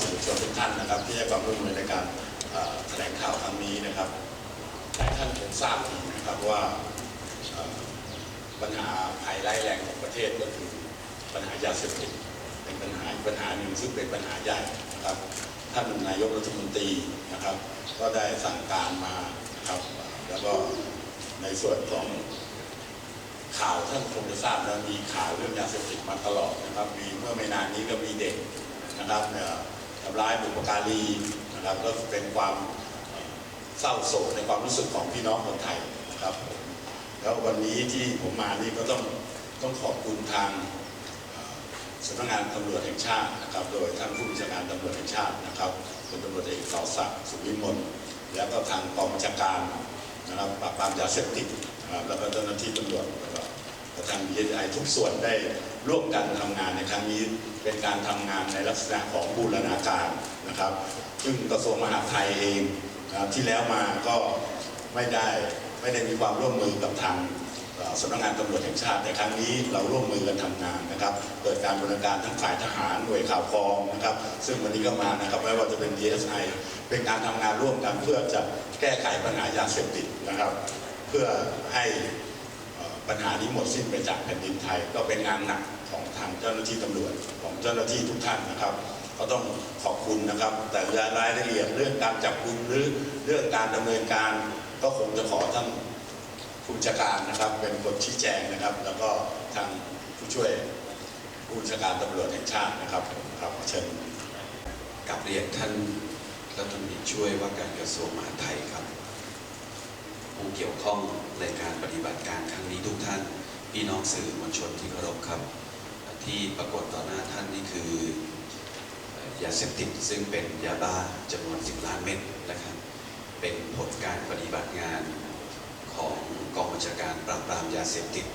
สื่อมวลชนทุกท่านนะครับ ที่ให้ความร่วมมือในการแถลงข่าวครั้งนี้นะครับหลายท่านคงทราบดีนะครับว่าปัญหาภัยร้ายแรงของประเทศก็คือปัญหายาเสพติดเป็นปัญหาปัญหาหนึ่งซึ่งเป็นปัญหาใหญ่นะครับท่านนายกรัฐมนตรีนะครับ ก็ได้สั่งการมานะครับ แล้วก็ในส่วนของข่าวท่านคงจะทราบนะมีข่าวเรื่องยาเสพติดมาตลอดนะครับ มีเมื่อไม่นานนี้ก็มีเด็กนะครับเนี่ย ทำร้ายบุปการีนะครับก็เป็นความเศร้าโศกในความรู้สึกของพี่น้องคนไทยนะครับ แล้ววันนี้ที่ผมมานี่ก็ต้องต้องขอบคุณทางสำนักงานตำรวจแห่งชาตินะครับ โดยท่านผู้บัญชาการตำรวจแห่งชาตินะครับเป็นตำรวจเอกต่อศักดิ์สุวิมลแล้วก็ทางกองบัญชาการนะครับปราบปรามยาเสพติดนะครับแล้วก็เจ้าหน้าที่ตำรวจแล้วก็ทาง DSI ทุกส่วนได้ ร่วมกันทำงานในครั้งนี้เป็นการทำงานในลักษณะของบูรณาการนะครับ ซึ่งกระทรวงมหาดไทยเองที่แล้วมาก็ไม่ได้ไม่ได้มีความร่วมมือกับทางสำนักงานตำรวจแห่งชาติแต่ครั้งนี้เราร่วมมือกันทำงานนะครับเกิดการบูรณาการทั้งฝ่ายทหารหน่วยข่าวกองนะครับ ซึ่งวันนี้ก็มานะครับไม่ว่าจะเป็น DSI เป็นการทำงานร่วมกันเพื่อจะแก้ไขปัญหายาเสพติดนะครับ เพื่อให้ ปัญหานี้หมดสิ้นไปจากแผ่นดินไทย ก็เป็นงานหนักของทางเจ้าหน้าที่ตำรวจของเจ้าหน้าที่ทุกท่านนะครับ ก็ต้องขอบคุณนะครับ แต่รายละเอียดเรื่องการจับกุมหรือเรื่องการดำเนินการ ก็คงจะขอท่านผู้บัญชการนะครับ เป็นคนชี้แจงนะครับ แล้วก็ทางผู้ช่วยผู้บัญชการตำรวจแห่งชาตินะครับครับเชิญกับเรียนท่านรัฐมนตรีช่วยว่าการกระทรวงมหาดไทยครับ ผู้เกี่ยวข้องในการปฏิบัติการครั้งนี้ทุกท่าน พี่น้องสื่อมวลชนที่เคารพครับ ที่ปรากฏต่อหน้าท่านนี่คือยาเสพติดซึ่งเป็นยาบ้าจำนวน 10 ล้านเม็ดนะครับ เป็นผลการปฏิบัติงานของกองบัญชาการปราบปรามยาเสพติด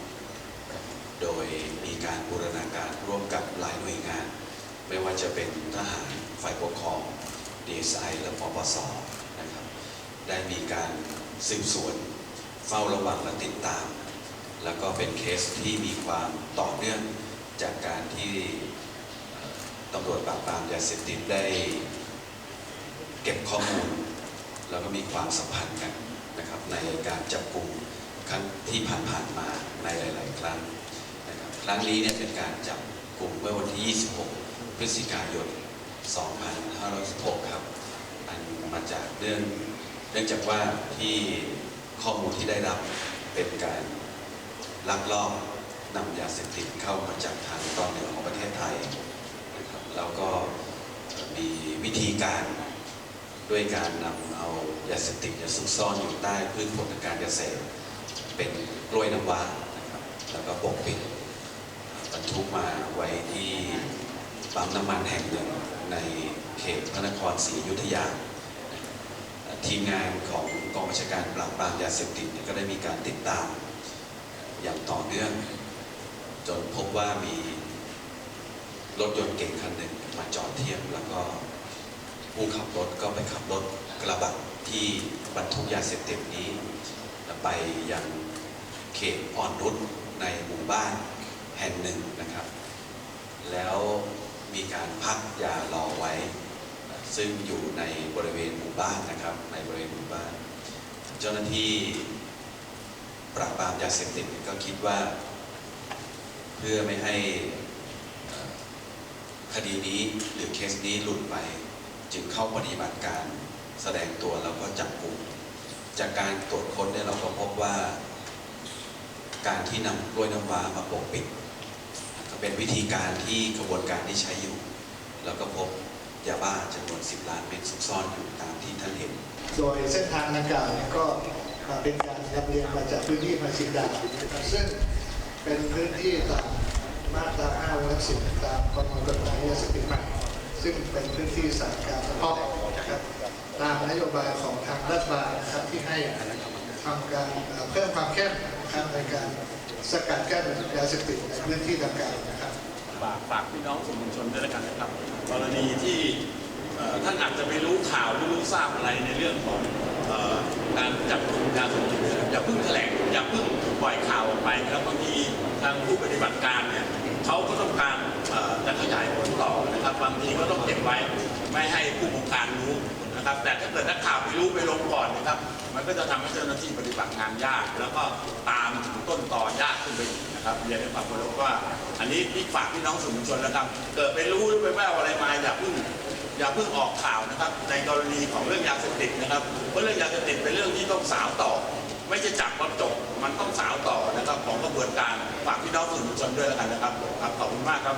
โดยมีการบูรณาการร่วมกับหลายหน่วยงาน ไม่ว่าจะเป็นทหารฝ่ายปกครอง DSI และปปสนะครับ ได้มีการ สืบสวน เฝ้าระวังและติดตาม แล้วก็เป็นเคสที่มีความต่อเนื่องจากการที่ตำรวจปราบปรามยาเสพติดได้เก็บข้อมูล แล้วก็มีความสัมพันธ์กันนะครับในการจับกลุ่มครั้งที่ผ่านๆมาในหลาย ๆ ครั้งนะครับครั้งนี้เนี่ยเป็นการจับกลุ่มเมื่อวันที่ 26 พฤศจิกายน 2516ครับ อันมาจากเรื่อง เนื่องจากว่าที่ข้อมูลที่ได้รับเป็นการลักลอบนำยาเสพติดเข้ามาจากทางตอนเหนือของประเทศไทยนะครับแล้วก็มีวิธีการด้วยการนำเอายาเสพติดเนี่ยซุกซ่อนอยู่ใต้พืชผลทางการเกษตร เป็นกล้วยน้ำว้านะครับแล้วก็ปกปิดบรรทุกมาไว้ที่ปั๊มน้ำมันแห่งหนึ่งในเขตพระนครศรีอยุธยา ทีมงานของกองบัญชาการปราบปรามยาเสพติดก็ได้มีการติดตามอย่างต่อเนื่อง จนพบว่ามีรถยนต์เก่งคันหนึ่งมาจอดเทียบแล้วก็ผู้ขับรถก็ไปขับรถกระบะที่บรรทุกยาเสพติดนี้ ไปยังเขตอ่อนนุชในหมู่บ้านแห่งหนึ่งนะครับ แล้วมีการพักยารอไว้ ซึ่งอยู่ในบริเวณหมู่บ้านนะครับ ในบริเวณหมู่บ้าน เจ้าหน้าที่ปราบปรามยาเสพติดก็คิดว่า เพื่อไม่ให้คดีนี้หรือเคสนี้หลุดไป จึงเข้าปฏิบัติการแสดงตัวแล้วก็จับกลุ่มจากการตรวจค้นเนี่ยเราก็พบว่า การที่นำกล้วยน้ำว้ามาปกปิด ก็เป็นวิธีการที่กระบวนการที่ใช้อยู่ แล้วก็พบ ยาบ้าจำนวน 10 ล้านเม็ดซุกซ่อนอยู่ตามที่ท่านเห็น โดยเส้นทางดังกล่าวเนี่ยก็เป็นการรับเรียนมาจากพื้นที่ภาษีดานะครับซึ่งเป็นพื้นที่ตามมาตรา5วรรคสิบตามประมวลกฎหมายยาเสพติดใหม่ซึ่งเป็นพื้นที่สานการณ์เฉพาะนะครับตามนโยบายของทางรัฐบาลนะครับที่ให้ทำการเพิ่มความเข้มนะครับในการสกัดกั้นยาเสพติดในพื้นที่ดังกล่าวนะครับ ฝากฝากพี่น้องสื่อมวลชนด้วยแล้วกันนะครับกรณีที่ท่านอาจจะไม่รู้ข่าวหรือรู้ทราบอะไรในเรื่องของการจับกลุ่มยาเสพติดอย่าเพิ่งแถลงอย่าเพิ่งปล่อยข่าวออกไปครับบางทีทางผู้ปฏิบัติการเนี่ยเขาก็ต้องการจะขยายผลต่อนะครับบางทีก็ต้องเก็บไว้ไม่ให้ผู้บงการรู้นะครับ แต่ถ้าเกิดนักข่าวไปรู้ไปลงก่อนนะครับ มันก็จะทำให้เจ้าหน้าที่ปฏิบัติงานยาก แล้วก็ตามถึงต้นต่อยากขึ้นไปอีก นะครับเรียนให้ความเคารพว่า อันนี้นี่ฝากพี่น้องสื่อมวลชนแล้วครับ เกิดไปรู้หรือไปแว่อะไรมาอย่าเพิ่งอย่าเพิ่งออกข่าวนะครับ ในกรณีของเรื่องยาเสพติดนะครับเพราะเรื่องยาเสพติดเป็นเรื่องที่ต้องสาวต่อ ไม่ใช่จับก็จบมันต้องสาวต่อนะครับของกระบวนการฝากพี่น้องสื่อมวลชนด้วยแล้วกันนะครับครับขอบคุณมากครับ